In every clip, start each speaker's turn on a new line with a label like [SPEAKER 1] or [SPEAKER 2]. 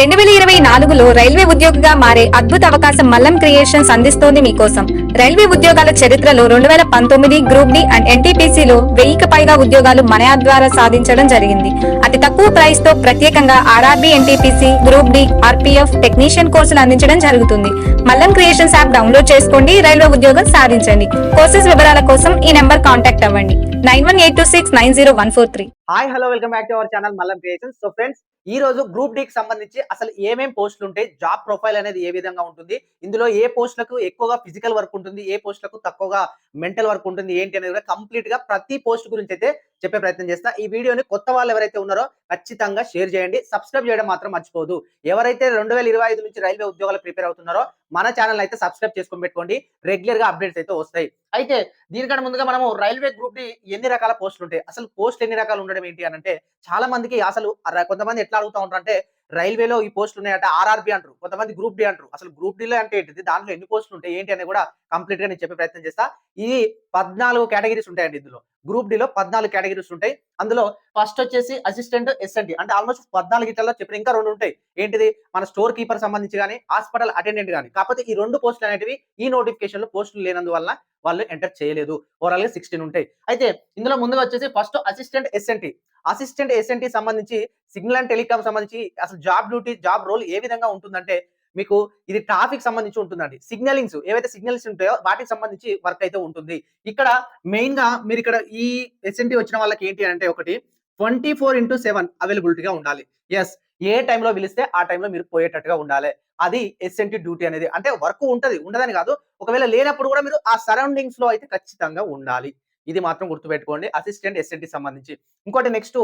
[SPEAKER 1] రెండు వేల ఇరవై నాలుగులో రైల్వే ఉద్యోగిగా మారే అద్భుత అవకాశం మల్లం క్రియేషన్స్ అందిస్తోంది మీకోసం. రైల్వే ఉద్యోగాల చరిత్రలో రెండు వేల పంతొమ్మిది గ్రూప్ డి అండ్ ఎన్టీపీసీలో వెయ్యికి పైగా ఉద్యోగాలు మన ద్వారా సాధించడం జరిగింది. అతి తక్కువ ప్రైస్తో ప్రత్యేకంగా RRB NTPC group D RPF technician కోర్సులు అందించడం జరుగుతుంది. మల్లం క్రియేషన్స్ యాప్ డౌన్లోడ్ చేసుకోండి రైల్వే ఉద్యోగం సాధించండి. కోర్సెస్ వివరాల కోసం ఈ నెంబర్ కాంటాక్ట్ అవ్వండి. Nine one eight two six nine zero one four three.
[SPEAKER 2] Hi hello welcome back to our channel Mallam Creations so friends ఈ రోజు గ్రూప్ డి కి సంబంధించి అసలు ఏమేం పోస్టులు ఉంటాయి జాబ్ ప్రొఫైల్ అనేది ఏ విధంగా ఉంటుంది ఇందులో ఏ పోస్టులకు ఎక్కువగా ఫిజికల్ వర్క్ ఉంటుంది ఏ పోస్టులకు తక్కువగా మెంటల్ వర్క్ ఉంటుంది ఏంటి అనేది కూడా కంప్లీట్గా ప్రతి పోస్ట్ గురించి అయితే చెప్పే ప్రయత్నం చేస్తా. ఈ వీడియోని కొత్త వాళ్ళు ఎవరైతే ఉన్నారో ఖచ్చితంగా షేర్ చేయండి. సబ్స్క్రైబ్ చేయడం మాత్రం మర్చిపోదు. ఎవరైతే రెండు వేల ఇరవై ఐదు నుంచి రైల్వే ఉద్యోగాలు ప్రిపేర్ అవుతున్నారో మన ఛానల్ అయితే సబ్స్క్రైబ్ చేసుకొని పెట్టుకోండి. రెగ్యులర్గా అప్డేట్స్ అయితే వస్తాయి. అయితే దీనికంటే ముందుగా మనము రైల్వే గ్రూప్ డి ఎన్ని రకాల పోస్టులు ఉంటాయి? అసలు పోస్ట్ ఎన్ని రకాలు ఉండడం ఏంటి అని అంటే చాలా మందికి అసలు కొంతమంది ఎట్లా అడుగుతా ఉంటారు అంటే రైల్వేలో ఈ పోస్టులు ఉన్నాయంటే ఆర్ఆర్బి అంటారు. కొంతమంది గ్రూప్ డి అంటారు. అసలు గ్రూప్ డిలో అంటే ఏంటిది? దాంట్లో ఎన్ని పోస్టులు ఉంటాయి? ఏంటి అని కూడా కంప్లీట్గా నేను చెప్పే ప్రయత్నం చేస్తా. ఈ పద్నాలుగు కేటగిరీస్ ఉంటాయండి ఇందులో. గ్రూప్ డిలో పద్నాలుగు కేటగిరీస్ ఉంటాయి. అందులో ఫస్ట్ వచ్చేసి అసిస్టెంట్ ఎస్ఎన్టీ అంటే ఆల్మోస్ట్ పద్నాలుగు ఇట్లలో చెప్పిన ఇంకా రెండు ఉంటాయి. ఏంటిది? మన స్టోర్ కీపర్ సంబంధించి కానీ హాస్పిటల్ అటెండెంట్ కానీ కాకపోతే ఈ రెండు పోస్టులు అనేటివి ఈ నోటిఫికేషన్లో పోస్టులు లేనందువల్ల వాళ్ళు ఎంటర్ చేయలేదు. ఓవరాల్గా సిక్స్టీన్ ఉంటాయి. అయితే ఇందులో ముందుగా వచ్చేసి first assistant SNT assistant SNT సంబంధించి సిగ్నల్ అండ్ టెలికామ్ సంబంధించి అసలు జాబ్ డ్యూటీ జాబ్ రోల్ ఏ విధంగా ఉంటుందంటే మీకు ఇది ట్రాఫిక్ సంబంధించి ఉంటుందండి. సిగ్నలింగ్స్ ఏవైతే సిగ్నల్స్ ఉంటాయో వాటికి సంబంధించి వర్క్ అయితే ఉంటుంది. ఇక్కడ మెయిన్గా మీరు ఇక్కడ ఈ ఎస్ఎన్టీ వచ్చిన వాళ్ళకి ఏంటి అంటే ఒకటి ట్వంటీ ఫోర్ ఇంటూ సెవెన్ అవైలబిలిటీగా ఉండాలి. ఎస్ ఏ టైంలో పిలిస్తే ఆ టైంలో మీరు పోయేటట్టుగా ఉండాలి. అది ఎస్ఎన్టీ డ్యూటీ అనేది. అంటే వర్క్ ఉంటుంది ఉండదని కాదు. ఒకవేళ లేనప్పుడు కూడా మీరు ఆ సరౌండింగ్స్లో అయితే ఖచ్చితంగా ఉండాలి. ఇది మాత్రం గుర్తుపెట్టుకోండి. అసిస్టెంట్ ఎస్ఎన్టీ సంబంధించి. ఇంకోటి నెక్స్ట్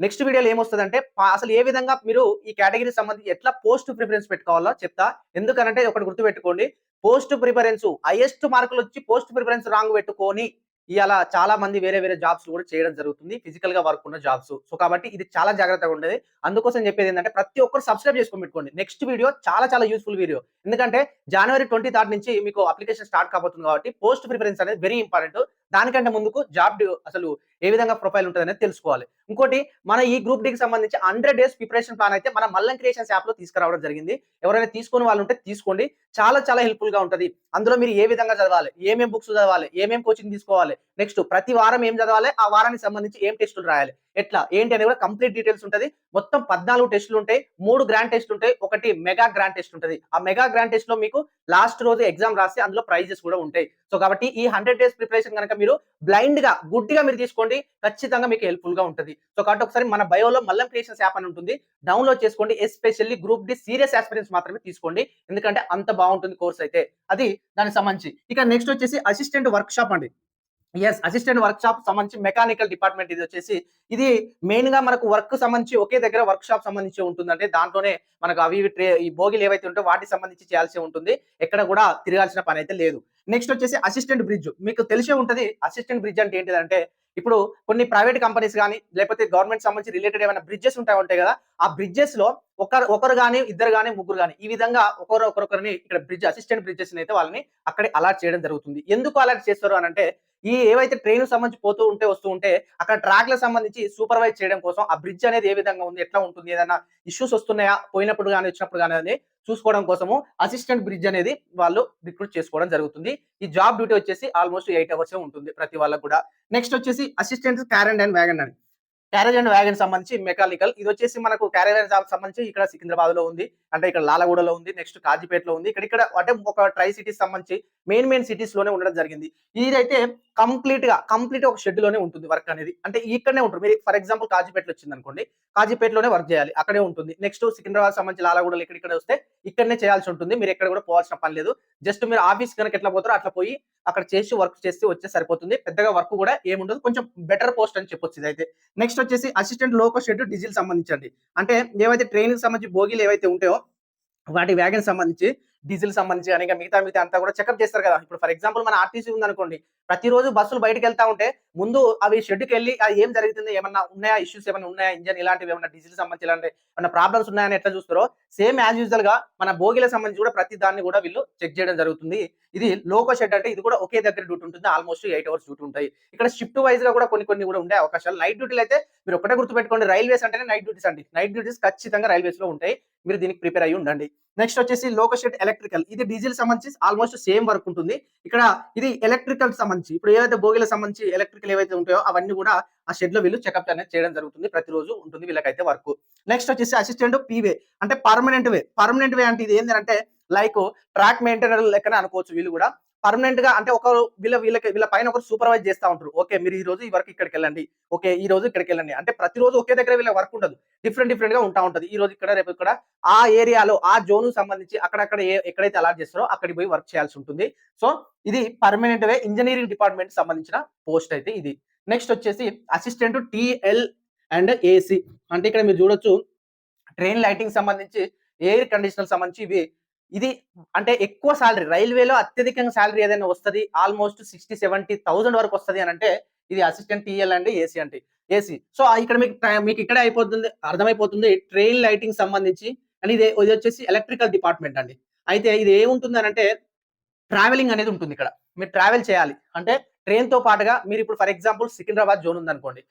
[SPEAKER 2] నెక్స్ట్ వీడియోలో ఏమొస్తుందంటే పా- అసలు ఏ విధంగా మీరు ఈ కేటగిరీ సంబంధించి ఎట్లా పోస్ట్ ప్రిఫరెన్స్ పెట్టుకోవాలో చెప్తా. ఎందుకనంటే ఒకటి గుర్తుపెట్టుకోండి. పోస్ట్ ప్రిఫరెన్స్ హైయెస్ట్ మార్కులు వచ్చి పోస్ట్ ప్రిఫరెన్స్ రాంగ్ పెట్టుకొని ఇలా చాలా మంది వేరే వేరే జాబ్స్ కూడా చేయడం జరుగుతుంది. ఫిజికల్గా వర్క్ ఉన్న జాబ్స్. సో కాబట్టి ఇది చాలా జాగ్రత్తగా ఉండేది. అందుకోసం చెప్పేది ఏంటంటే ప్రతి ఒక్కరు సబ్స్క్రైబ్ చేసుకొని పెట్టుకోండి. నెక్స్ట్ వీడియో చాలా చాలా యూస్ఫుల్ వీడియో. ఎందుకంటే జనవరి ట్వంటీ థర్డ్ నుంచి మీకు అప్లికేషన్ స్టార్ట్ కాబోతుంది కాబట్టి పోస్ట్ ప్రిఫరెన్స్ అనేది వెరీ ఇంపార్టెంట్. దానికంటే ముందుకు జాబ్ అసలు ఏ విధంగా ప్రొఫైల్ ఉంటుంది అనేది తెలుసుకోవాలి. ఇంకోటి మన ఈ గ్రూప్ డికి సంబంధించి హండ్రెడ్ డేస్ ప్రిపరేషన్ ప్లాన్ అయితే మన మల్లం క్రియేషన్స్ యాప్లో తీసుకురావడం జరిగింది. ఎవరైనా తీసుకుని వాళ్ళు ఉంటే తీసుకోండి. చాలా చాలా హెల్ప్ఫుల్గా ఉంటది. అందులో మీరు ఏ విధంగా చదవాలి ఏమేం బుక్స్ చదవాలి ఏమేం కోచింగ్ తీసుకోవాలి నెక్స్ట్ ప్రతి వారం ఏం చదవాలి ఆ వారానికి సంబంధించి ఏం టెస్టులు రాయాలి ఎట్లా? ఏంటి అనేది కూడా కంప్లీట్ డీటెయిల్స్ ఉంటుంది. మొత్తం పద్నాలుగు టెస్టులు ఉంటాయి. మూడు గ్రాండ్ టెస్ట్ ఉంటాయి. ఒకటి మెగా గ్రాండ్ టెస్ట్ ఉంటుంది. ఆ మెగా గ్రాండ్ టెస్ట్లో మీకు లాస్ట్ రోజు ఎగ్జామ్ రాస్తే అందులో ప్రైజెస్ కూడా ఉంటాయి. సో కాబట్టి ఈ హండ్రెడ్ డేస్ ప్రిపరేషన్ కనుక మీరు బ్లైండ్గా గుడ్డిగా మీరు తీసుకోండి. ఖచ్చితంగా మీకు హెల్ప్ఫుల్గా ఉంటుంది. సో కాబట్టి ఒకసారి మన బయోలో మల్లం క్రియేషన్స్ యాప్ అని ఉంటుంది. డౌన్లోడ్ చేసుకోండి. Especially group D serious aspirants మాత్రమే తీసుకోండి. ఎందుకంటే అంత బాగుంటుంది కోర్స్ అయితే. అది దానికి సంబంధించి. ఇక నెక్స్ట్ వచ్చేసి అసిస్టెంట్ వర్క్ షాప్ అండి. ఎస్ అసిస్టెంట్ వర్క్ షాప్ సంబంధించి మెకానికల్ డిపార్ట్మెంట్ ఇది వచ్చేసి ఇది మెయిన్గా మనకు వర్క్ సంబంధించి ఒకే దగ్గర వర్క్ షాప్ సంబంధించి ఉంటుందంటే దాంట్లోనే మనకు అవి ట్రే ఈ భోగిలు ఏవైతే ఉంటాయో వాటికి సంబంధించి చేయాల్సి ఉంటుంది. ఎక్కడ కూడా తిరగాల్సిన పని అయితే లేదు. నెక్స్ట్ వచ్చేసి అసిస్టెంట్ బ్రిడ్జ్ మీకు తెలిసే ఉంటుంది అసిస్టెంట్ బ్రిడ్జ్ అంటే ఏంటిదంటే ఇప్పుడు కొన్ని ప్రైవేట్ కంపెనీస్ కానీ లేకపోతే గవర్నమెంట్ సంబంధించి రిలేటెడ్ ఏమైనా బ్రిడ్జెస్ ఉంటాయి ఉంటాయి కదా. ఆ బ్రిడ్జెస్లో ఒకరు ఒకరు కానీ ఇద్దరు కానీ ముగ్గురు కానీ ఈ విధంగా ఒకరు ఒకరొకరిని ఇక్కడ బ్రిడ్జ్ అసిస్టెంట్ బ్రిడ్జెస్ అయితే వాళ్ళని అక్కడ అలాట్ చేయడం జరుగుతుంది. ఎందుకు అలాట్ చేస్తారు అని అంటే ఈ ఏవైతే ట్రైన్ సంబంధించి పోతూ ఉంటే వస్తూ ఉంటే అక్కడ ట్రాక్లకు సంబంధించి సూపర్వైజ్ చేయడం కోసం ఆ బ్రిడ్జ్ అనేది ఏ విధంగా ఉంది ఎట్లా ఉంటుంది ఏదైనా ఇష్యూస్ వస్తున్నాయా పోయినప్పుడు కానీ వచ్చినప్పుడు కానీ అని చూసుకోవడం కోసము అసిస్టెంట్ బ్రిడ్జ్ అనేది వాళ్ళు రిక్రూట్ చేసుకోవడం జరుగుతుంది. ఈ జాబ్ డ్యూటీ వచ్చేసి ఆల్మోస్ట్ ఎయిట్ అవర్స్ ఉంటుంది ప్రతి వాళ్ళకు కూడా. నెక్స్ట్ వచ్చేసి అసిస్టెంట్ క్యారెండ్ అండ్ వ్యాగన్ అని. క్యారేజ్ అండ్ వ్యాగన్ సంబంధించి మెకానికల్. ఇది వచ్చేసి మనకు క్యారేజ్ అండ్ సంబంధించి ఇక్కడ సికింద్రాబాద్లో ఉంది. అంటే ఇక్కడ లాలగూడలో ఉంది నెక్స్ట్ కాజీపేటలో ఉంది. ఇక్కడ ఇక్కడ అంటే ఒక ట్రై సిటీస్ సంబంధించి మెయిన్ మెయిన్ సిటీస్లోనే ఉండడం జరిగింది. ఇదైతే కంప్లీట్గా కంప్లీట్ ఒక షెడ్లోనే ఉంటుంది వర్క్ అనేది. అంటే ఇక్కడనే ఉంటుంది. మీరు ఫర్ ఎగ్జాంపుల్ కాజీపేటలో వచ్చింది అనుకోండి కాజీపేటలోనే వర్క్ చేయాలి. అక్కడే ఉంటుంది. నెక్స్ట్ సికింద్రాబాద్ సంబంధించి లాలగూడలో ఇక్కడ ఇక్కడ వస్తే ఇక్కడనే చేయాల్సి ఉంటుంది. మీరు ఎక్కడ కూడా పోవాల్సిన పని లేదు. జస్ట్ మీరు ఆఫీస్ కనుక ఎట్లా పోతారో అట్లా పోయి అక్కడ చేసి వర్క్ చేస్తే వచ్చే సరిపోతుంది. పెద్దగా వర్క్ కూడా ఏముండదు. కొంచెం బెటర్ పోస్ట్ అని చెప్పొచ్చు ఇదైతే. నెక్స్ట్ వచ్చేసి అసిస్టెంట్ లోకో షెడ్ డీజిల్ సంబంధించండి అంటే ఏవైతే ట్రైనింగ్ సంబంధించి బోగీలు ఏవైతే ఉంటాయో వాటి వ్యాగన్ సంబంధించి డీజిల్ సంబంధించి కానీ ఇంకా మిగతా మిగతా అంతా కూడా చెకప్ చేస్తారు కదా. ఇప్పుడు ఫర్ ఎగ్జాంపుల్ మన ఆర్టీసీ ఉందనుకోండి ప్రతిరోజు బస్సులు బయటకు వెళ్తా ఉంటే ముందు అవి షెడ్కి వెళ్ళి అది ఏం జరుగుతుంది ఏమన్నా ఉన్నాయా ఇష్యూస్ ఏమైనా ఉన్నాయా ఇంజన్ ఇలాంటివి ఏమన్నా డీజిల్ సంబంధించి ఇలాంటి ఏమైనా ప్రాబ్లమ్స్ ఉన్నాయని ఎట్లా చూస్తారో సేమ్ యాజ్ యూజువల్గా మన భోగిలకు సంబంధించి కూడా ప్రతి దాన్ని కూడా వీళ్ళు చెక్ చేయడం జరుగుతుంది. ఇది లోకో షెడ్ అంటే ఇది కూడా ఒకే దగ్గర డ్యూటీ ఉంటుంది ఆల్మోస్ట్ ఎయిట్ అవర్స్ డ్యూటీ ఉంటాయి. ఇక్కడ షిఫ్ట్ వైజ్గా కూడా కొన్ని కొన్ని కూడా ఉండే అవకాశాలు. నైట్ డ్యూటీలు అయితే మీరు ఒకటే గుర్తుపెట్టుకోండి రైల్వేస్ అంటేనే నైట్ డ్యూటీస్ అండి. నైట్ డ్యూటీస్ ఖచ్చితంగా రైల్వేస్లో ఉంటాయి. మీరు దీనికి ప్రిపేర్ అయ్యి ఉండండి. నెక్స్ట్ వచ్చేసి లోకషెట్ ఎలక్ట్రికల్ ఇది డీజిల్ సంబంధించి ఆల్మోస్ట్ సేమ్ వర్క్ ఉంటుంది. ఇక్కడ ఇది ఎలక్ట్రికల్ సంబంధించి ఇప్పుడు ఏవైతే భోగిల సంబంధించి ఎలక్ట్రికల్ ఏవైతే ఉంటాయో అవన్నీ కూడా ఆ షెడ్లో వీళ్ళు చెకప్ అనేది చేయడం జరుగుతుంది. ప్రతిరోజు ఉంటుంది వీళ్ళకైతే వర్క్ నెక్స్ట్ వచ్చేసి అసిస్టెంట్ పీవే అంటే పర్మనెంట్ వే పర్మనెంట్ వే అంటే ఇది ఏంటంటే లైక్ ట్రాక్ మెయింటైనర్ లెక్కన అనుకోవచ్చు వీళ్ళు కూడా. పర్మనెంట్గా అంటే ఒక వీళ్ళ వీళ్ళకి వీళ్ళ పైన ఒకరు సూపర్వైజ్ చేస్తా ఉంటారు. ఓకే మీరు ఈ రోజు ఈ వర్క్ ఇక్కడికి వెళ్ళండి. ఓకే ఈ రోజు ఇక్కడికి వెళ్ళండి. అంటే ప్రతిరోజు ఒకే దగ్గర వీళ్ళ వర్క్ ఉండదు. డిఫరెంట్ డిఫరెంట్గా ఉంటా ఉంటుంది. ఈ రోజు ఇక్కడ రేపు ఇక్కడ ఆ ఏరియాలో ఆ జోన్ సంబంధించి అక్కడక్కడ ఏ- ఎక్కడైతే అలాట్ చేస్తారో అక్కడికి పోయి వర్క్ చేయాల్సి ఉంటుంది. సో ఇది పర్మనెంట్ వే ఇంజనీరింగ్ డిపార్ట్మెంట్ సంబంధించిన పోస్ట్ అయితే ఇది. నెక్స్ట్ వచ్చేసి అసిస్టెంట్ టిఎల్ అండ్ ఏసీ అంటే ఇక్కడ మీరు చూడొచ్చు ట్రైన్ లైటింగ్ సంబంధించి ఎయిర్ కండిషనర్ సంబంధించి ఇవి ఇది అంటే ఎక్కువ శాలరీ రైల్వేలో అత్యధికంగా శాలరీ ఏదైనా వస్తుంది? ఆల్మోస్ట్ సిక్స్టీ సెవెంటీ థౌసండ్ వరకు వస్తుంది అని అంటే ఇది అసిస్టెంట్ టీఎల్ అండి ఏసీ అంటే ఏసీ. సో ఇక్కడ మీకు మీకు ఇక్కడే అయిపోతుంది అర్థమైపోతుంది ట్రైన్ లైటింగ్ సంబంధించి అండ్ ఇది ఇది వచ్చేసి ఎలక్ట్రికల్ డిపార్ట్మెంట్ అండి. అయితే ఇది ఏముంటుంది అని అంటే ట్రావెలింగ్ అనేది ఉంటుంది ఇక్కడ. మీరు ట్రావెల్ చేయాలి. అంటే ట్రైన్తో పాటుగా మీరు ఇప్పుడు ఫర్ ఎగ్జాంపుల్ సికింద్రాబాద్ జోన్ ఉందనుకోండి.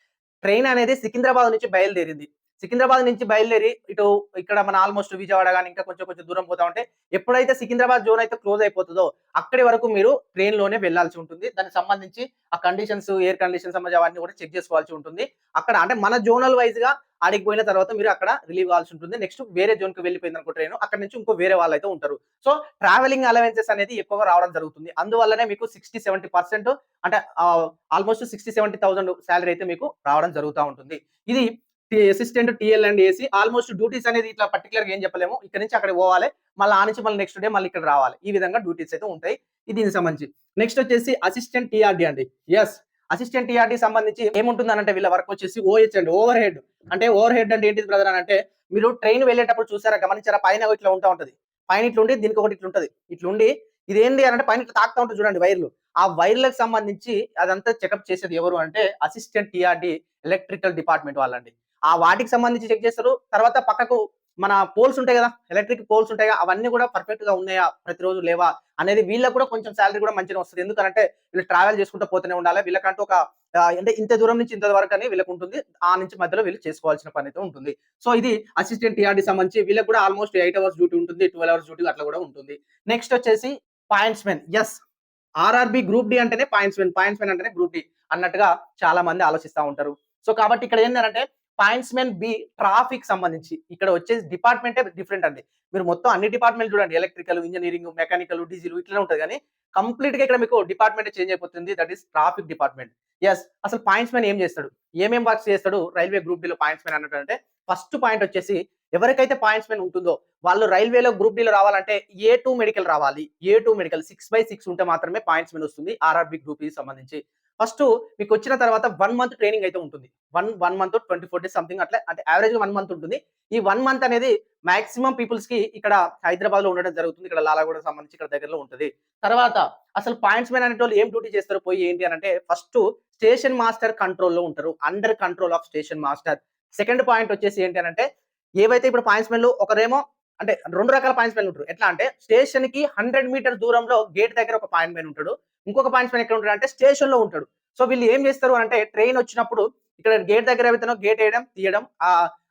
[SPEAKER 2] ట్రైన్ అనేది సికింద్రాబాద్ నుంచి బయలుదేరింది. సికింద్రాబాద్ నుంచి బయలుదేరి ఇటు ఇక్కడ మన ఆల్మోస్ట్ విజయవాడ కానీ ఇంకా కొంచెం కొంచెం దూరం పోతా ఉంటే ఎప్పుడైతే సికింద్రాబాద్ జోన్ అయితే క్లోజ్ అయిపోతుందో అక్కడి వరకు మీరు ట్రైన్లోనే వెళ్ళాల్సి ఉంటుంది. దానికి సంబంధించి ఆ కండిషన్స్ ఎయిర్ కండిషన్స్ సంబంధించి అవన్నీ కూడా చెక్ చేసుకోవాల్సి ఉంటుంది. అక్కడ అంటే మన జోనల్ వైజ్గా ఆడికి పోయిన తర్వాత మీరు అక్కడ రిలీవ్ కావాల్సి ఉంటుంది. నెక్స్ట్ వేరే జోన్కి వెళ్ళిపోయింది అనుకో ట్రైన్ అక్కడ నుంచి ఇంకో వేరే వాళ్ళు అయితే ఉంటారు. సో ట్రావెలింగ్ అలవెన్సెస్ అనేది ఎక్కువగా రావడం జరుగుతుంది. అందువల్లనే మీకు సిక్స్టీ సెవెంటీ పర్సెంట్ అంటే almost sixty seventy thousand salary అయితే మీకు రావడం జరుగుతూ ఉంటుంది. ఇది assistant TL and AC almost duties అనేది ఇట్లా పర్టికులర్గా ఏం చెప్పలేము. ఇక్కడ నుంచి అక్కడ పోవాలి. మళ్ళీ ఆ నుంచి మళ్ళీ నెక్స్ట్ డే మళ్ళీ ఇక్కడ రావాలి. ఈ విధంగా డ్యూటీస్ అయితే ఉంటాయి. ఇది దీనికి సంబంధించి. నెక్స్ట్ వచ్చేసి అసిస్టెంట్ టీఆర్డీ అండి. ఎస్ అసిస్టెంట్ టీఆర్డీ సంబంధించి ఏముంటుంది అంటే వీళ్ళ వర్క్ వచ్చేసి ఓహెచ్ అండి. ఓవర్ హెడ్ అంటే ఓవర్ హెడ్ అంటే ఏంటిది బ్రదర్ అని అంటే మీరు ట్రైన్ వెళ్ళేటప్పుడు చూసారా గమనించారా? పైన ఇట్లా ఉంటా ఉంటది. పైన ఇట్లుండి దీనికి ఒకటి ఇట్లుంటది ఇట్లుండి ఇదేంటి ఇది అని అంటే పైన ఇట్లా తాకుతా ఉంటుంది చూడండి వైర్లు. ఆ వైర్లకు సంబంధించి అదంతా చెకప్ చేసేది ఎవరు అంటే అసిస్టెంట్ టీఆర్డీ ఎలక్ట్రికల్ డిపార్ట్మెంట్ వాళ్ళండి. ఆ వాటికి సంబంధించి చెక్ చేస్తారు. తర్వాత పక్కకు మన పోల్స్ ఉంటాయి కదా ఎలక్ట్రిక్ పోల్స్ ఉంటాయి కదా అవన్నీ కూడా పర్ఫెక్ట్గా ఉన్నాయా ప్రతిరోజు లేవా అనేది వీళ్ళకి కూడా కొంచెం శాలరీ కూడా మంచిగా వస్తుంది. ఎందుకంటే వీళ్ళు ట్రావెల్ చేసుకుంటూ పోతూనే ఉండాలి. వీళ్ళకంటూ ఒక అంటే ఇంత దూరం నుంచి ఇంత వరకు అని వీళ్ళకి ఉంటుంది. ఆ నుంచి మధ్యలో వీళ్ళు చేసుకోవాల్సిన పని అయితే ఉంటుంది. సో ఇది అసిస్టెంట్ టీఆర్డీ సంబంధించి వీళ్ళకి కూడా ఆల్మోస్ట్ ఎయిట్ అవర్స్ డ్యూటీ ఉంటుంది. ట్వెల్వ్ అవర్స్ డ్యూటీ అట్లా కూడా ఉంటుంది. నెక్స్ట్ వచ్చేసి pointsmen yes RRB group D అంటేనే పాయింట్స్ మెన్ పాయింట్స్ మెన్ అంటేనే గ్రూప్ డి అన్నట్టుగా చాలా మంది ఆలోచిస్తూ ఉంటారు. సో కాబట్టి ఇక్కడ ఏంటంటే పాయింట్స్ బి ట్రాఫిక్ సంబంధించి. ఇక్కడ వచ్చేసి డిపార్ట్మెంటే డిఫరెంట్ అండి. మీరు మొత్తం అన్ని డిపార్ట్మెంట్ చూడండి. ఎలక్ట్రికల్ ఇంజనీరింగ్ మెకానికల్ డీజిల్ ఇట్లా ఉంటుంది కానీ కంప్లీట్గా ఇక్కడ మీకు డిపార్ట్మెంట్ చేంజ్ అయిపోతుంది. That is traffic department. Yes అసలు పాయింట్స్మెన్ ఏం చేస్తాడు? ఏమేం వర్క్స్ చేస్తాడు? రైల్వే గ్రూప్ డిలో పాయింట్స్మెన్ అన్నట్టు అంటే ఫస్ట్ పాయింట్ వచ్చేసి ఎవరికైతే పాయింట్స్మెన్ ఉంటుందో వాళ్ళు రైల్వేలో గ్రూప్ డీలో రావాలంటే ఏ టూ మెడికల్ రావాలి? A two medical? Six by six ఉంటే మాత్రమే పాయింట్స్మెన్ వస్తుంది. ఆర్ఆర్బి గ్రూప్ సంబంధించి. ఫస్ట్ మీకు వచ్చిన తర్వాత వన్ మంత్ ట్రైనింగ్ అయితే ఉంటుంది. One one month twenty four days something అట్లా అంటే యావరేజ్ వన్ మంత్ ఉంటుంది. ఈ వన్ మంత్ అనేది మాక్సిమం పీపుల్స్కి ఇక్కడ హైదరాబాద్లో ఉండడం జరుగుతుంది. ఇక్కడ లాలాగూడ సంబంధించి ఇక్కడ దగ్గరలో ఉంటుంది. తర్వాత అసలు పాయింట్స్ మెన్ అనేటోళ్ళు ఏం డ్యూటీ చేస్తారు? పోయి ఏంటి అని అంటే ఫస్ట్ స్టేషన్ మాస్టర్ కంట్రోల్లో ఉంటారు. Under control of station master. Second point వచ్చేసి ఏంటి అని అంటే ఏవైతే ఇప్పుడు పాయింట్స్ మెన్లు ఒకరేమో అంటే రెండు రకాల పాయింట్స్ మెన్ ఉంటారు. ఎట్లా అంటే స్టేషన్కి హండ్రెడ్ మీటర్ దూరంలో గేట్ దగ్గర ఒక పాయింట్ మెన్ ఉంటాడు. ఇంకొక పాయింట్స్ మెన్ ఎక్కడ ఉంటాడు అంటే స్టేషన్లో ఉంటాడు. సో వీళ్ళు ఏం చేస్తారు అంటే ట్రైన్ వచ్చినప్పుడు ఇక్కడ గేట్ దగ్గర ఏవైతేనో గేట్ వేయడం తీయడం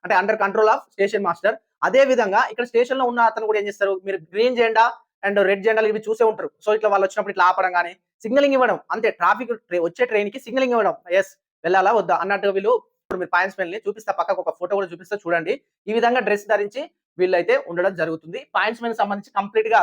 [SPEAKER 2] అంటే under control of station master అదే విధంగా ఇక్కడ స్టేషన్లో ఉన్న అతను కూడా ఏం చేస్తారు మీరు గ్రీన్ జెండా అండ్ రెడ్ జెండాలు ఇవి చూసే ఉంటారు. సో ఇట్లా వాళ్ళు వచ్చినప్పుడు ఇట్లా ఆపడం కానీ సిగ్నలింగ్ ఇవ్వడం. అంతే ట్రాఫిక్ వచ్చే ట్రైన్కి సిగ్నలింగ్ ఇవ్వడం. ఎస్ వెళ్ళాలా వద్దా? అన్నట్టు వీళ్ళు ఇప్పుడు మీరు పాయింట్స్ మెన్ చూపిస్తా పక్కకు ఒక ఫోటో కూడా చూపిస్తా చూడండి. ఈ విధంగా డ్రెస్ ధరించి వీళ్ళైతే ఉండడం జరుగుతుంది. పాయింట్స్ మెన్ సంబంధించి కంప్లీట్గా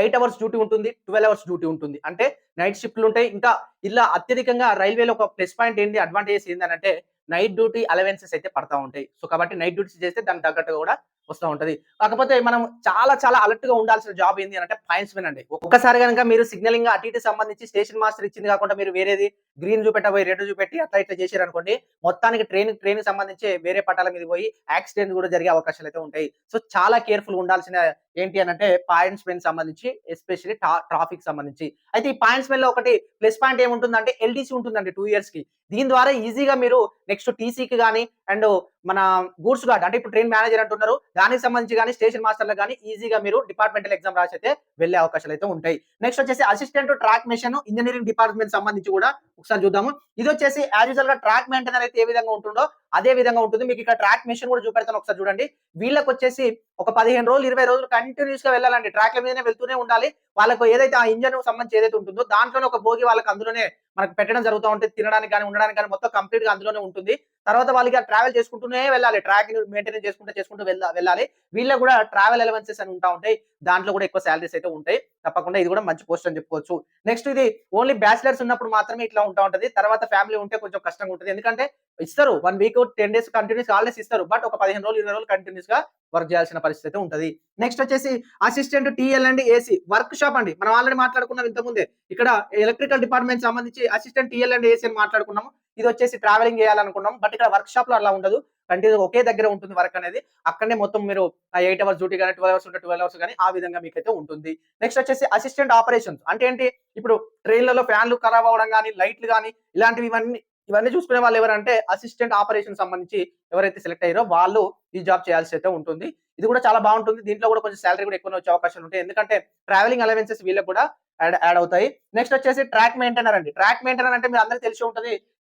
[SPEAKER 2] ఎయిట్ అవర్స్ డ్యూటీ ఉంటుంది ట్వెల్వ్ అవర్స్ డ్యూటీ ఉంటుంది. అంటే నైట్ షిఫ్ట్లు ఉంటాయి. ఇంకా ఇలా అత్యధికంగా రైల్వేలో ఒక ప్లస్ పాయింట్ ఏంటి అడ్వాంటేజ్ ఏంటంటే నైట్ డ్యూటీ అలవెన్సెస్ అయితే పడతా ఉంటాయి. సో కాబట్టి నైట్ డ్యూటీస్ చేస్తే దానికి తగ్గట్టుగా కూడా వస్తూ ఉంటుంది. కాకపోతే మనం చాలా చాలా అలర్ట్గా ఉండాల్సిన జాబ్ ఏంటి అంటే పాయింట్స్ మెన్ అండి. ఒక్కసారి కనుక మీరు సిగ్నలింగ్ అటు ఇటు సంబంధించి స్టేషన్ మాస్టర్ ఇచ్చింది కాకుండా మీరు వేరేది గ్రీన్ చూపెట్టబోయి రెడ్ చూపెట్టి అట్లా ఇట్లా చేశారు అనుకోండి మొత్తానికి ట్రైన్ ట్రైన్ సంబంధించి వేరే పట్టాల మీద పోయి యాక్సిడెంట్ కూడా జరిగే అవకాశాలు అయితే ఉంటాయి. సో చాలా కేర్ఫుల్ ఉండాల్సిన ఏంటి అని అంటే పాయింట్స్ మెన్ సంబంధించి ఎస్పెషల్లీ ట్రాఫిక్ సంబంధించి. అయితే ఈ పాయింట్స్ మెన్లో ఒకటి ప్లస్ పాయింట్ ఏముంటుందంటే ఎల్టీసీ ఉంటుందండి టూ ఇయర్స్కి. దీని ద్వారా ఈజీగా మీరు నెక్స్ట్ టీసీకి కానీ అండ్ మన గూడ్స్ గార్డ్ అంటే ఇప్పుడు ట్రైన్ మేనేజర్ అంటున్నారు దానికి సంబంధించి కానీ స్టేషన్ మాస్టర్లకు కానీ ఈజీగా మీరు డిపార్ట్మెంటల్ ఎగ్జామ్ రాసి అయితే వెళ్ళే అవకాశాలు అయితే ఉంటాయి. నెక్స్ట్ వచ్చేసి assistant track machine engineering department సంబంధించి కూడా ఒకసారి చూద్దాము. ఇది వచ్చేసి యాజ్ యూజువల్గా ట్రాక్ మెయింటైనర్ అయితే ఏ విధంగా ఉంటుందో అదే విధంగా ఉంటుంది. మీకు ఇక్కడ ట్రాక్ మిషన్ కూడా చూపెడతాను ఒకసారి చూడండి. వీళ్ళకి వచ్చేసి ఒక పదిహేను రోజులు ఇరవై రోజులు కంటిన్యూస్గా వెళ్ళాలండి. ట్రాక్ల మీదనే వెళ్తూనే ఉండాలి. వాళ్ళకు ఏదైతే ఆ ఇంజన్ సంబంధించి ఏదైతే ఉంటుందో దాంట్లోనే ఒక భోగి వాళ్ళకి అందులోనే మనకు పెట్టడం జరుగుతూ ఉంటుంది. తినడానికి కానీ ఉండడానికి కానీ మొత్తం కంప్లీట్గా అందులోనే ఉంటుంది. తర్వాత వాళ్ళకి ట్రావెల్ చేసుకుంటూనే వెళ్ళాలి. ట్రాక్ మెయింటైన్ చేసుకుంటూ చేసుకుంటూ వెళ్ళాలి. వీళ్ళకి కూడా ట్రావెల్ అలవెన్సెస్ అని ఉంటా ఉంటాయి. దాంట్లో కూడా ఎక్కువ శాలరీస్ అయితే ఉంటాయి. తప్పకుండా ఇది కూడా మంచి పోస్ట్ అని చెప్పుకోవచ్చు. నెక్స్ట్ ఇది ఓన్లీ బ్యాచిలర్స్ ఉన్నప్పుడు మాత్రమే ఇట్లా ఉంటా ఉంటది. తర్వాత ఫ్యామిలీ ఉంటే కొంచెం కష్టంగా ఉంటుంది. ఎందుకంటే ఇస్తారు. One week ten days continuous holidays ఇస్తారు. బట్ ఒక పదిహేను రోజులు ఇరవై రోజులు కంటిన్యూస్గా వర్క్ చేయాల్సిన పరిస్థితి అయితే ఉంటది. నెక్స్ట్ వచ్చేసి assistant TL and AC work shop అండి. మనం ఆల్రెడీ మాట్లాడుకున్నాం ఇంతకుముందే. ఇక్కడ ఎలక్ట్రికల్ డిపార్ట్మెంట్ సంబంధించి అసిస్టెంట్ టీఎల్ అండ్ ఏసీ అని మాట్లాడుకున్నాము. ఇది వచ్చేసి ట్రావెలింగ్ చేయాలనుకున్నాం బట్ ఇక్కడ వర్క్ షాప్లో అలా ఉండదు. కంటిన్యూ ఒకే దగ్గర ఉంటుంది వర్క్ అనేది. అక్కడనే మొత్తం మీరు ఎయిట్ అవర్స్ డ్యూటీ కానీ ట్వెల్వ్ అవర్స్ ఉంటే ట్వెల్వ్ అవర్స్ కానీ ఆ విధంగా మీకైతే ఉంటుంది. నెక్స్ట్ వచ్చేసి అసిస్టెంట్ ఆపరేషన్స్ అంటే ఏంటి? ఇప్పుడు ట్రైన్లలో ఫ్యాన్లు ఖరాబ్ అవ్వడం కానీ లైట్లు కానీ ఇలాంటివి ఇవన్నీ ఇవన్నీ చూసుకునే వాళ్ళు ఎవరంటే అసిస్టెంట్ ఆపరేషన్ సంబంధించి ఎవరైతే సెలెక్ట్ అయ్యారో వాళ్ళు ఈ జాబ్ చేయాల్సి అయితే ఉంటుంది. ఇది కూడా చాలా బాగుంటుంది. దీంట్లో కూడా కొంచెం సాలరీ కూడా ఎక్కువ వచ్చే అవకాశాలు ఉంటాయి. ఎందుకంటే ట్రావెలింగ్ అలవెన్సెస్ వీళ్ళకి కూడా యాడ్ యాడ్ అవుతాయి. నెక్స్ట్ వచ్చేసి ట్రాక్ మెయింటైనర్ అండి. ట్రాక్ మెయింటైనర్ అంటే మీరు అందరికీ తెలిసి ఉంటుంది.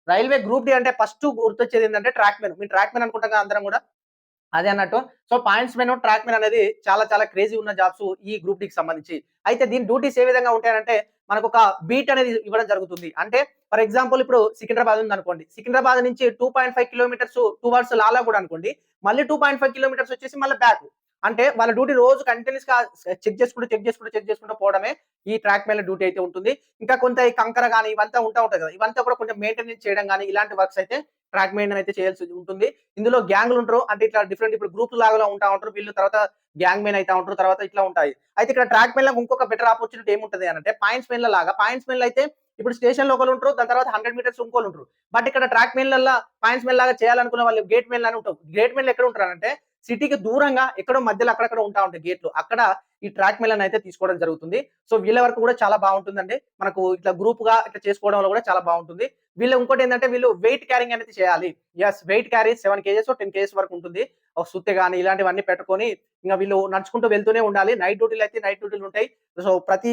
[SPEAKER 2] రైల్వే గ్రూప్ డి అంటే ఫస్ట్ గుర్తొచ్చేది ఏంటంటే ట్రాక్ మెన్ మీ ట్రాక్ మెన్ అనుకుంటాం అందరం కూడా. అదే అన్నట్టు. So points men track men అనేది చాలా చాలా క్రేజీ ఉన్న జాబ్స్ ఈ గ్రూప్ డికి సంబంధించి. అయితే దీని డ్యూటీస్ ఏ విధంగా ఉంటాయంటే మనకు ఒక బీట్ అనేది ఇవ్వడం జరుగుతుంది. అంటే ఫర్ ఎగ్జాంపుల్ ఇప్పుడు సికింద్రాబాద్ ఉంది అనుకోండి సికింద్రాబాద్ నుంచి two point five kilometres towards లాలా కూడా అనుకోండి. మళ్ళీ టూ పాయింట్ ఫైవ్ కిలోమీటర్స్ వచ్చేసి మళ్ళీ బ్యాక్. అంటే వాళ్ళ డ్యూటీ రోజు కంటిన్యూస్గా చెక్ చేసుకుంటూ చెక్ చేసుకుంటూ చెక్ చేసుకుంటూ పోవడమే ఈ ట్రాక్ మేల డ్యూటీ అయితే ఉంటుంది. ఇంకా కొంత ఈ కంకర కానీ ఇవంతా ఉంటా ఉంటుంది కదా ఇవంతా కూడా కొంచెం మెయింటెనెన్స్ చేయడం కానీ ఇలాంటి వర్క్స్ అయితే ట్రాక్ మెయింటెన్ అయితే చేయాల్సి ఉంటుంది. ఇందులో గ్యాంగ్లు ఉంటారు అంటే ఇట్లా డిఫరెంట్ ఇప్పుడు గ్రూప్ లాగా ఉంటా ఉంటారు వీళ్ళు తర్వాత గ్యాంగ్ మెయిన్ అయితే ఉంటారు తర్వాత ఇట్లా ఉంటాయి. అయితే ఇక్కడ ట్రాక్ మెయిన్ ఇంకొక బెటర్ ఆపర్చునిటీ ఏముంటది అని అంటే పాయింట్స్ మెయిన్ లాగా పాయింట్స్ మెయిన్ అయితే ఇప్పుడు స్టేషన్లో ఒకరు ఉంటారు దాని తర్వాత హండ్రెడ్ మీటర్స్ ఇంకోలు ఉంటారు. బట్ ఇక్కడ ట్రాక్ మెయిన్లలో పాయింట్స్ మెయిన్ లాగా చేయాలనుకున్న వాళ్ళు గేట్ మెయిన్ అని ఉంటారు. గేట్ మెయిన్ ఎక్కడ ఉంటారు అంటే సిటీకి దూరంగా ఎక్కడో మధ్యలో అక్కడక్కడ ఉంటా ఉంటాయి గేట్లు. అక్కడ ఈ ట్రాక్ మెలన్ అయితే తీసుకోవడం జరుగుతుంది. సో వీళ్ళ వరకు కూడా చాలా బాగుంటుందండి. మనకు ఇట్లా గ్రూప్గా ఇట్లా చేసుకోవడంలో కూడా చాలా బాగుంటుంది. వీళ్ళు ఇంకోటి ఏంటంటే వీళ్ళు వెయిట్ క్యారింగ్ అనేది చేయాలి. Yes weight carry seven KGs ten KGs వరకు ఉంటుంది. ఒక సుత్తె కానీ ఇలాంటివన్నీ పెట్టుకొని ఇంకా వీళ్ళు నడుచుకుంటూ వెళ్తూనే ఉండాలి. నైట్ డ్యూటీలు అయితే నైట్ డ్యూటీలు ఉంటాయి. సో ప్రతి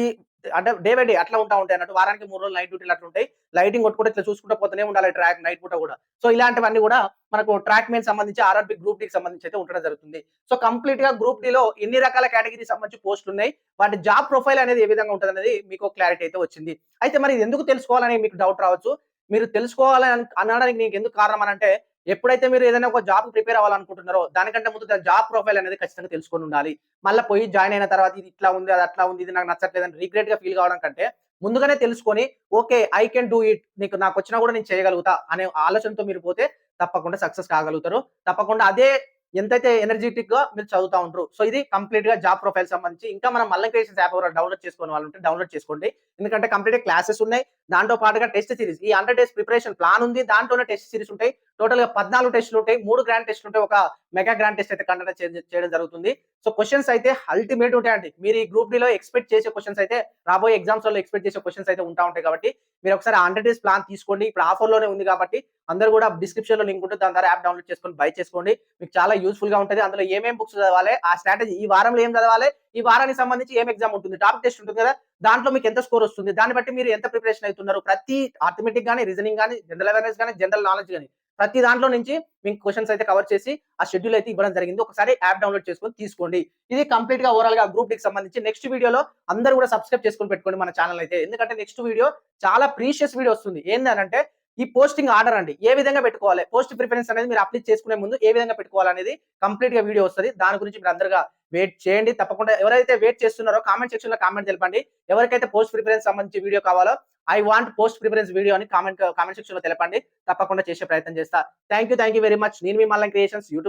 [SPEAKER 2] అంటే డే బై డే అట్లా ఉంటా ఉంటాయి అన్నట్టు. వారానికి మూడు రోజులు నైట్ డ్యూటీలు అట్లా ఉంటాయి. లైటింగ్ కొట్టుకుంటే ఇట్లా చూసుకుంటూ పోతూనే ఉండాలి ట్రాక్ నైట్ పూట కూడా. సో ఇలాంటివన్నీ కూడా మనకు ట్రాక్ మెయిన్ సంబంధించి ఆర్ఆర్బి గ్రూప్కి సంబంధించి అయితే ఉండడం జరుగుతుంది. సో కంప్లీట్గా గ్రూప్ డి లో ఎన్ని రకాల కేటగిరీ సంబంధించి పోస్టులు ఉన్నాయి. వాటి జాబ్ ప్రొఫైల్ అనేది ఏ విధంగా ఉంటుంది అనేది మీకు క్లారిటీ అయితే వచ్చింది. అయితే మరి ఇది ఎందుకు తెలుసుకోవాలని మీకు డౌట్ రావచ్చు. మీరు తెలుసుకోవాలని అనడానికి నీకు ఎందుకు కారణం అని అంటే ఎప్పుడైతే మీరు ఏదైనా ఒక జాబ్ ప్రిపేర్ అవ్వాలనుకుంటున్నారో దానికంటే ముందు జాబ్ ప్రొఫైల్ అనేది ఖచ్చితంగా తెలుసుకొని ఉండాలి. మళ్ళీ పోయి జాయిన్ అయిన తర్వాత ఇది ఇట్లా ఉంది అది అట్లా ఉంది ఇది నాకు నచ్చట్లేదు రిగ్రెట్గా ఫీల్ కావడం కంటే ముందుగానే తెలుసుకొని okay I can do it నీకు నాకు వచ్చినా కూడా నేను చేయగలుగుతా అనే ఆలోచనతో మీరు పోతే తప్పకుండా సక్సెస్ కాగలుగుతారు. తప్పకుండా అదే ఎంతైతే ఎనర్జెటిక్గా మీరు చదువుతా ఉంటారు సో ఇది కంప్లీట్గా జాబ్ ప్రొఫైల్ సంబంధించి ఇంకా మనం మళ్ళీ యాప్ ఎవరైనా డౌన్లోడ్ చేసుకునే వాళ్ళు ఉంటే డౌన్లోడ్ చేసుకోండి. ఎందుకంటే కంప్లీట్ క్లాసెస్ ఉన్నాయి. దాంతో పాటుగా టెస్ట్ సిరీస్. ఈ హండ్రెడ్ డేస్ ప్రిపరేషన్ ప్లాన్ ఉంది. దాంట్లోనే టెస్ట్ సిరీస్ ఉంటాయి. టోటల్గా పద్నాలుగు టెస్టులు ఉంటాయి. మూడు గ్రాండ్ టెస్టులు ఉంటాయి. ఒక మెగా గ్రాండ్ టెస్ట్ అయితే కండక్ట్ చేయడం జరుగుతుంది. సో క్వశ్చన్స్ అయితే అల్టిమేట్ ఉంటాయండి. మీరు ఈ గ్రూప్ డిలో ఎక్స్పెక్ట్ చేసే క్వశ్చన్స్ అయితే రాబోయే ఎగ్జామ్స్లో ఎక్స్పెక్ట్ చేసే క్వశ్చన్స్ అయితే ఉంటా ఉంటాయి కాబట్టి మీరు ఒకసారి హండ్రెడ్ డేస్ ప్లాన్ తీసుకోండి. ఇప్పుడు ఆఫర్లోనే ఉంది కాబట్టి అందరూ కూడా డిస్క్రిప్షన్లో లింక్ ఉంటుంది. దాని ద్వారా యాప్ డౌన్లోడ్ చేసుకొని బై చేసుకోండి. మీకు చాలా యూస్ఫుల్గా ఉంటుంది. అందులో ఏమేమి బుక్స్ చదవాలి? ఆ స్ట్రాటజీ ఈ వారంలో ఏం చదవాలి? ఈ వారానికి సంబంధించి ఏం ఎగ్జామ్ ఉంటుంది? టాపిక్ టెస్ట్ ఉంటుంది కదా. దాంట్లో మీకు ఎంత స్కోర్ వస్తుంది? దాన్ని బట్టి మీరు ఎంత ప్రిపరేషన్ అవుతున్నారు? ప్రతి ఆర్థమెటిక్ కానీ రీజనింగ్ కానీ జనరల్ అవేర్నెస్ కానీ జనరల్ నాలెడ్జ్ కానీ ప్రతి దాంట్లో నుంచి మీకు క్వశ్చన్స్ అయితే కవర్ చేసి ఆ షెడ్యూల్ అయితే ఇవ్వడం జరిగింది. ఒకసారి యాప్ డౌన్లోడ్ చేసుకొని తీసుకోండి. ఇది కంప్లీట్గా ఓవరాల్గా గ్రూప్కి సంబంధించి నెక్స్ట్ వీడియోలో అందరూ కూడా సబ్స్క్రైబ్ చేసుకొని పెట్టుకోండి మన ఛానల్ అయితే. ఎందుకంటే నెక్స్ట్ వీడియో చాలా ప్రీషియస్ వీడియో వస్తుంది. ఏంటంటే ఈ పోస్టింగ్ ఆర్డర్ అండి. ఏ విధంగా పెట్టుకోవాలి? పోస్ట్ ప్రిఫరెన్స్ అనేది మీరు అప్లై చేసుకునే ముందు ఏ విధంగా పెట్టుకోవాలి అనేది కంప్లీట్గా వీడియో వస్తుంది. దాని గురించి మీరు అందరుగా వెయిట్ చేయండి. తప్పకుండా ఎవరైతే వెయిట్ చేస్తున్నారో కామెంట్ సెక్షన్లో కామెంట్ తెలపండి. ఎవరికైతే పోస్ట్ ప్రిఫరెన్స్ సంబంధించి వీడియో కావాలో I want post preference video అని కామెంట్ కామెంట్ సెక్షన్లో తెలపండి. తప్పకుండా చేసే ప్రయత్నం చేస్తా. Thank you thank you very much నేను మీ మళ్ళీ క్రియేషన్స్ యూట్యూబ్